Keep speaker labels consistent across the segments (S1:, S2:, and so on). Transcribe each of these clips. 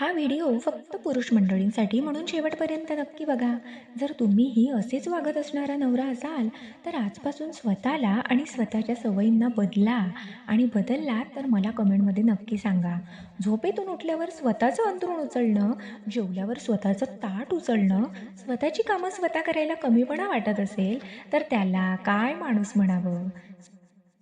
S1: हा व्हिडिओ फक्त पुरुष मंडळींसाठी म्हणून शेवटपर्यंत नक्की बघा. जर तुम्हीही असेच वागत असणारा नवरा असाल तर आजपासून स्वतःला आणि स्वतःच्या सवयींना बदला आणि बदलला तर मला कमेंटमध्ये नक्की सांगा. झोपेतून उठल्यावर स्वतःचं अंथरूण उचलणं जेवल्यावर स्वतःचं ताट उचलणं स्वतःची कामं स्वतः करायला कमीपणा वाटत असेल तर त्याला काय माणूस म्हणावं?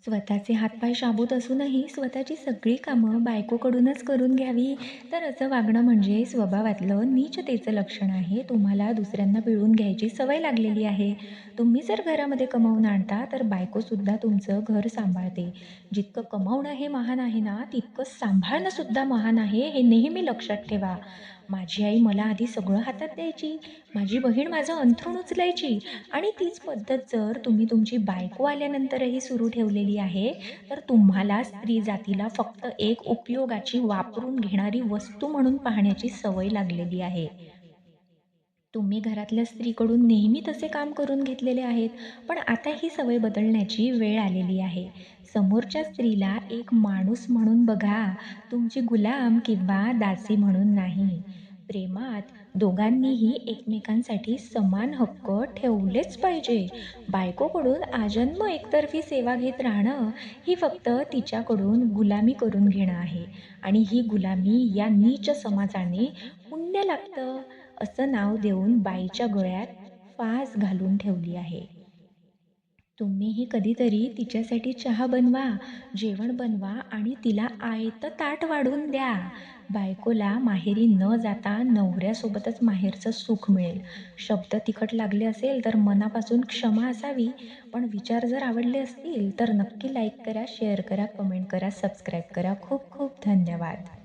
S1: स्वतःचे हातपाय शाबूत असूनही स्वतःची सगळी कामं बायकोकडूनच करून घ्यावी. तर असं वागणं म्हणजे स्वभावातलं नीचतेचं लक्षण आहे. तुम्हाला दुसऱ्यांना पिळून घ्यायची सवय लागलेली आहे. तुम्ही जर घरामध्ये कमावून आणता तर बायकोसुद्धा तुमचं घर सांभाळते. जितकं कमावणं हे महान आहे ना तितकं सांभाळणंसुद्धा महान आहे हे नेहमी लक्षात ठेवा. माझी आई मला आधी सगळं हातात द्यायची माझी बहीण माझं अंथरूण उचलायची आणि तीच पद्धत जर तुम्ही तुमची बायको आल्यानंतरही सुरू ठेवलेली आहे तर तुम्हाला स्त्री जातीला फक्त एक उपयोगाची वापरून घेणारी वस्तू म्हणून पाहण्याची सवय लागलेली आहे. तुम्ही घरातल्या स्त्रीकडून नेहमी तसे काम करून घेतलेले आहेत पण आता ही सवय बदलण्याची वेळ आलेली आहे. समोरच्या स्त्रीला एक माणूस म्हणून बघा तुमची गुलाम किंवा दासी म्हणून नाही. प्रेमात दोघांनीही एकमेकांसाठी समान हक्क ठेवलेच पाहिजे. बायकोकडून आजन्म एकतर्फी सेवा घेत राहणं ही फक्त तिच्याकडून गुलामी करून घेणं आहे. आणि ही गुलामी या नीच समाजाने पुण्य लागतं. असं नाव देऊन बाईच्या गळ्यात फास घालून ठेवली आहे. तुम्हीही कधीतरी तिच्यासाठी चहा बनवा जेवण बनवा आणि तिला आयतं ताट वाढून द्या. बायकोला माहेरी न जाता नवऱ्यासोबतच माहेरचं सुख मिळेल. शब्द तिखट लागले असेल तर मनापासून क्षमा असावी पण विचार जर आवडले असतील तर नक्की लाईक करा शेअर करा कमेंट करा सबस्क्राईब करा. खूप खूप धन्यवाद.